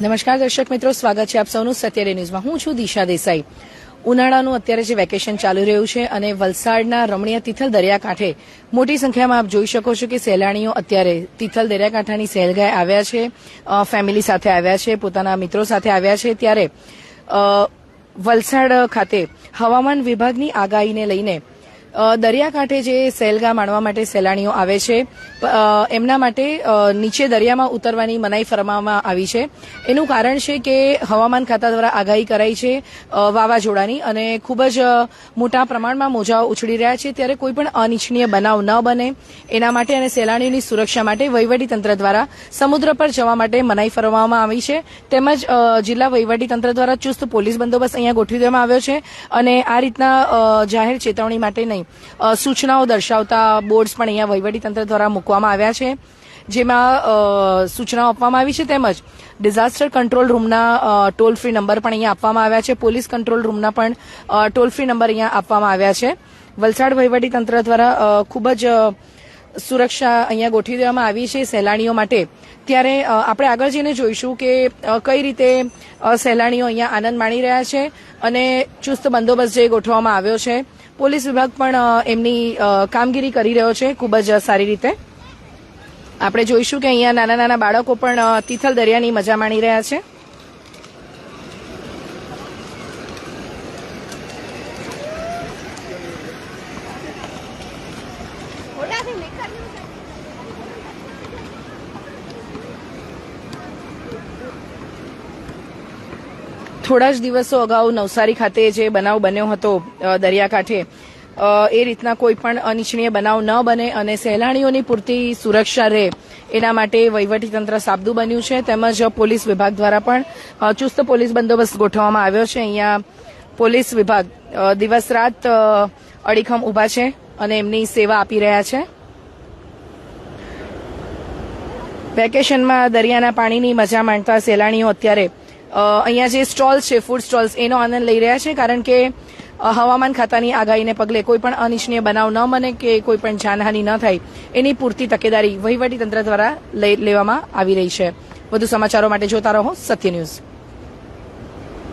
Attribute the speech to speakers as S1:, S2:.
S1: નમસ્કાર દર્શક મિત્રો, સ્વાગત છે આપ સૌનું સત્યડે ન્યૂઝમાં. હું છું દિશા દેસાઈ. ઉનાળાનું અત્યારે જે વેકેશન ચાલુ રહ્યું છે અને વલસાડના રમણીય તિથલ દરિયાકાંઠે મોટી સંખ્યામાં આપ જોઈ શકો છો કે સહેલાણીઓ અત્યારે તિથલ દરિયાકાંઠાની સહેલગાય આવ્યા છે ફેમિલી સાથે આવ્યા છે, પોતાના મિત્રો સાથે આવ્યા છે. ત્યારે વલસાડ ખાતે હવામાન વિભાગની આગાહીને લઈને દરિયાકાંઠે જે સેલગા માણવા માટે સહેલાણીઓ આવે છે એમના માટે નીચે દરિયામાં ઉતરવાની મનાઈ ફરમાવવામાં આવી છે. એનું કારણ છે કે હવામાન ખાતા દ્વારા આગાહી કરાઈ છે વાવાઝોડાની અને ખૂબ જ મોટા પ્રમાણમાં મોજાઓ ઉછળી રહ્યા છે. ત્યારે કોઈ પણ અનિચ્છનીય બનાવ ન બને. એના માટે અને સહેલાણીઓની સુરક્ષા માટે વહીવટીતંત્ર દ્વારા સમુદ્ર પર જવા માટે મનાઈ ફરમાવવામાં આવી છે. તેમજ જિલ્લા વહીવટીતંત્ર દ્વારા ચુસ્ત પોલીસ બંદોબસ્ત અહીંયા ગોઠવી દેવામાં આવ્યો છે. અને આ રીતના જાહેર ચેતવણી માટે નહીં. સૂચનાઓ દર્શાવતા બોર્ડ્સ પણ અહીંયા વહીવટીતંત્ર દ્વારા મૂકવામાં આવ્યા છે. જેમાં સૂચનાઓ આપવામાં આવી છે તેમજ ડિઝાસ્ટર કંટ્રોલ રૂમના ટોલ ફ્રી નંબર પણ અહીંયા આપવામાં આવ્યા છે. પોલીસ કંટ્રોલ રૂમના પણ ટોલ ફ્રી નંબર અહીંયા આપવામાં આવ્યા છે. વલસાડ વહીવટીતંત્ર દ્વારા ખૂબ જ સુરક્ષા અહીંયા ગોઠવી દેવામાં આવી છે સહેલાણીઓ માટે. ત્યારે આપણે આગળ જઈને જોઈશું કે કઈ રીતે સહેલાણીઓ અહીંયા આનંદ માણી રહ્યા છે અને ચુસ્ત બંદોબસ્ત જે ગોઠવવામાં આવ્યો છે. પોલીસ વિભાગ પણ એમની કામગીરી કરી રહ્યો છે ખૂબ જ સારી રીતે. આપણે જોઈશું કે અહીંયા નાના નાના બાળકો પણ તિથલ દરિયાની મજા માણી રહ્યા છે. થોડા જ દિવસો અગાઉ નવસારી ખાતે જે બનાવ બન્યો હતો દરિયાકાંઠે એ રીતના કોઈ પણ અનિચ્છનીય બનાવ ન બને અને સહેલાણીઓની પૂરતી સુરક્ષા રહે, એના માટે વહીવટીતંત્ર સાબદું બન્યું છે. તેમજ પોલીસ વિભાગ દ્વારા પણ ચુસ્ત પોલીસ બંદોબસ્ત ગોઠવવામાં આવ્યો છે. અહીંયા પોલીસ વિભાગ દિવસ રાત અડીખમ ઊભા છે અને એમની સેવા આપી રહ્યા છે. વેકેશનમાં દરિયાના પાણીની મજા માણતા સહેલાણીઓ અત્યારે અહીંયા જે સ્ટોલ્સ છે ફૂડ સ્ટોલ્સ એનો આનંદ લઈ રહ્યા છે કારણ કે હવામાન ખાતાની આગાહીને પગલે કોઈ પણ અનિચ્છનીય બનાવ ન બને કે કોઈ પણ જાનહાનિ ન થાય, એની પૂરતી તકેદારી વહીવટીતંત્ર દ્વારા લઈ લેવામાં આવી રહી છે. વધુ સમાચારો માટે જોતા રહો સત્ય ન્યૂઝ.